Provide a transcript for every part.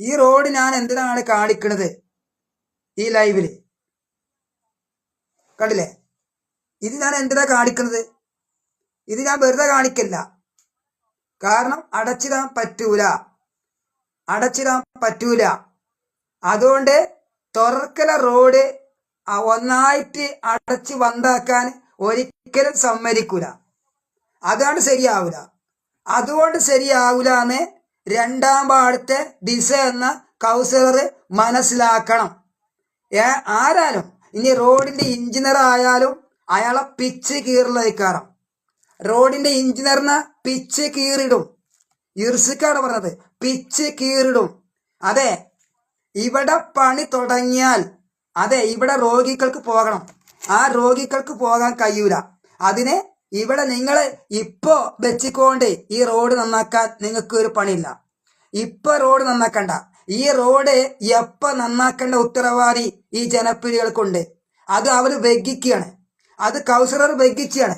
ഈ റോഡ് ഞാൻ എന്തിനാണ് കാണിക്കുന്നത് ഈ ലൈവിൽ. കണ്ടില്ലേ? ഇത് ഞാൻ എന്തിനാ കാണിക്കുന്നത് ഇത് ഞാൻ വെറുതെ കാണിക്കില്ല. കാരണം അടച്ചിടാൻ പറ്റൂല. അടച്ചിടാൻ പറ്റൂല. അതുകൊണ്ട് തുറക്കല റോഡ് ഒന്നായിട്ട് അടച്ച് വന്നാക്കാൻ ഒരിക്കലും സമ്മതിക്കൂല. അതാണ് ശരിയാവൂല. അതുകൊണ്ട് ശരിയാവൂല എന്ന് രണ്ടാം പാടത്തെ ദിശ എന്ന കൗസലർ മനസ്സിലാക്കണം. ഏ ആരാലും ഇനി റോഡിന്റെ എഞ്ചിനീയർ ആയാലും അയാളെ പിച്ച് കീറിലേക്കാറാം റോഡിന്റെ എഞ്ചിനീയറിനെ പിച്ച് കീറിടും. ഇർസിക്കാണ് പറഞ്ഞത് പിച്ച് കീറിടും. അതെ ഇവിടെ പണി തുടങ്ങിയാൽ അതെ ഇവിടെ രോഗികൾക്ക് പോകണം. ആ രോഗികൾക്ക് പോകാൻ കഴിയൂല. അതിന് ഇവിടെ നിങ്ങൾ ഇപ്പോ വെച്ചിക്കൊണ്ട് ഈ റോഡ് നന്നാക്കാൻ നിങ്ങൾക്ക് ഒരു പണിയില്ല. ഇപ്പൊ റോഡ് നന്നാക്കണ്ട. ഈ റോഡ് എപ്പ നന്നാക്കേണ്ട ഉത്തരവാദി ഈ ജനപ്രിയകൾക്കുണ്ട് അത് അവർ വെഗിക്കുകയാണ്. അത് കൗസറർ വെഗിച്ചാണ്.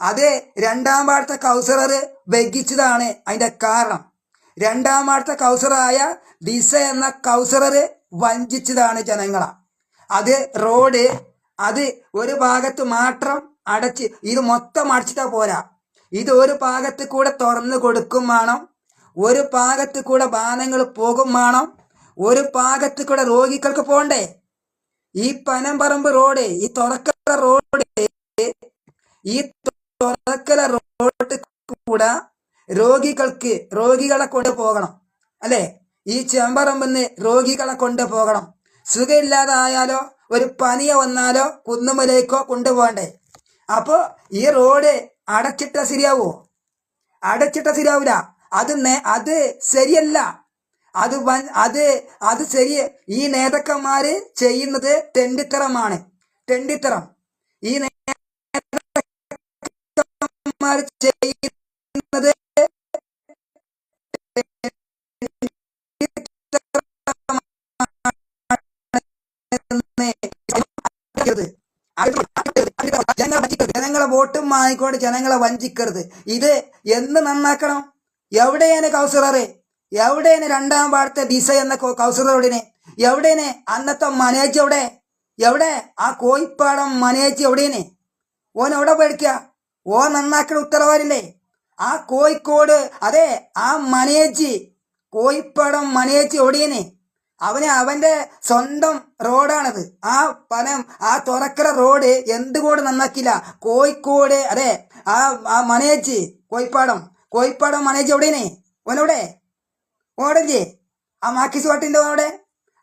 അത് രണ്ടാം പാടത്തെ കൗസറർ വെഗിച്ചതാണ് അതിന്റെ കാരണം. രണ്ടാം പാടത്തെ കൗസറായ ദിശ എന്ന കൗസറർ വഞ്ചിച്ചതാണ് ജനങ്ങളെ. അത് റോഡ് അത് ഒരു ഭാഗത്ത് മാത്രം അടച്ച് ഇത് മൊത്തം അടച്ചിട്ടാ പോരാ. ഇത് ഒരു ഭാഗത്ത് കൂടെ തുറന്നു കൊടുക്കും വേണം. ഒരു ഭാഗത്ത് കൂടെ വാഹനങ്ങൾ പോകും വേണം. ഒരു ഭാഗത്ത് കൂടെ രോഗികൾക്ക് പോണ്ടേ. ഈ പനമ്പറമ്പ് റോഡ് ഈ തുറക്കല റോഡ് ഈ തുറക്കല റോഡ് കൂടെ രോഗികൾക്ക് രോഗികളെ കൊണ്ട് പോകണം. അല്ലെ? ഈ ചെമ്പറമ്പെന്ന് രോഗികളെ കൊണ്ട് പോകണം. സുഖമില്ലാതായാലോ ഒരു പനിയ വന്നാലോ കുന്നുമലേക്കോ കൊണ്ടുപോകണ്ടേ. അപ്പോ ഈ റോഡ് അടച്ചിട്ട ശരിയാവോ? അടച്ചിട്ട ശരിയാവില്ല. അത് അത് ശരിയല്ല. അത് വൻ- അത് അത് ശരി ഈ നേതാക്കന്മാര് ചെയ്യുന്നത് തെണ്ടിത്തരമാണ്. തെണ്ടിത്തരം. ഈ നേതാക്കന്മാര് ചെയ്യുന്നത്. ജനങ്ങളെ വോട്ടും വാങ്ങിക്കൊണ്ട് ജനങ്ങളെ വഞ്ചിക്കരുത്. ഇത് എന്ന് നന്നാക്കണം. എവിടെയാണ് കൗസറേ എവിടെയാണ് രണ്ടാം വാർത്ത ദിശ എന്ന കൗസറോടിനെ? എവിടെയാണ് അന്നത്തെ മനേജ് എവിടെ? എവിടെ? ആ കോയിപ്പാടം മനേജ് എവിടെയാണ്? ഓൻ എവിടെ പഠിക്കുക ഓ നന്നാക്കണ ഉത്തരവാദില്ലേ ആ കോഴിക്കോട് അതെ ആ മനേജ് കോയിപ്പാടം മനേജ് എവിടെയാണ്? അവന് അവന്റെ സ്വന്തം റോഡാണത്. ആ പനം ആ തുറക്കര റോഡ് എന്തുകൊണ്ട് നന്നാക്കില്ല കോഴിക്കോട് അതെ ആ ആ മനേജ് കോയിപ്പാടം കോയിപ്പാടം മനേജ് എവിടെയാണ്? ഓനവിടെ? ഓടല്ലേ ആ മാക്കിസ് പാട്ടിന്റെ അവിടെ?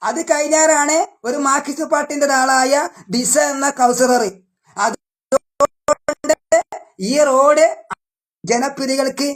അത് കഴിഞ്ഞാറാണ് ഒരു മാക്കിസ് പാട്ടിന്റെ ഒരാളായ ഡിസ എന്ന കൗസറർ. അത് ഈ റോഡ് ജനപ്രതികൾക്ക്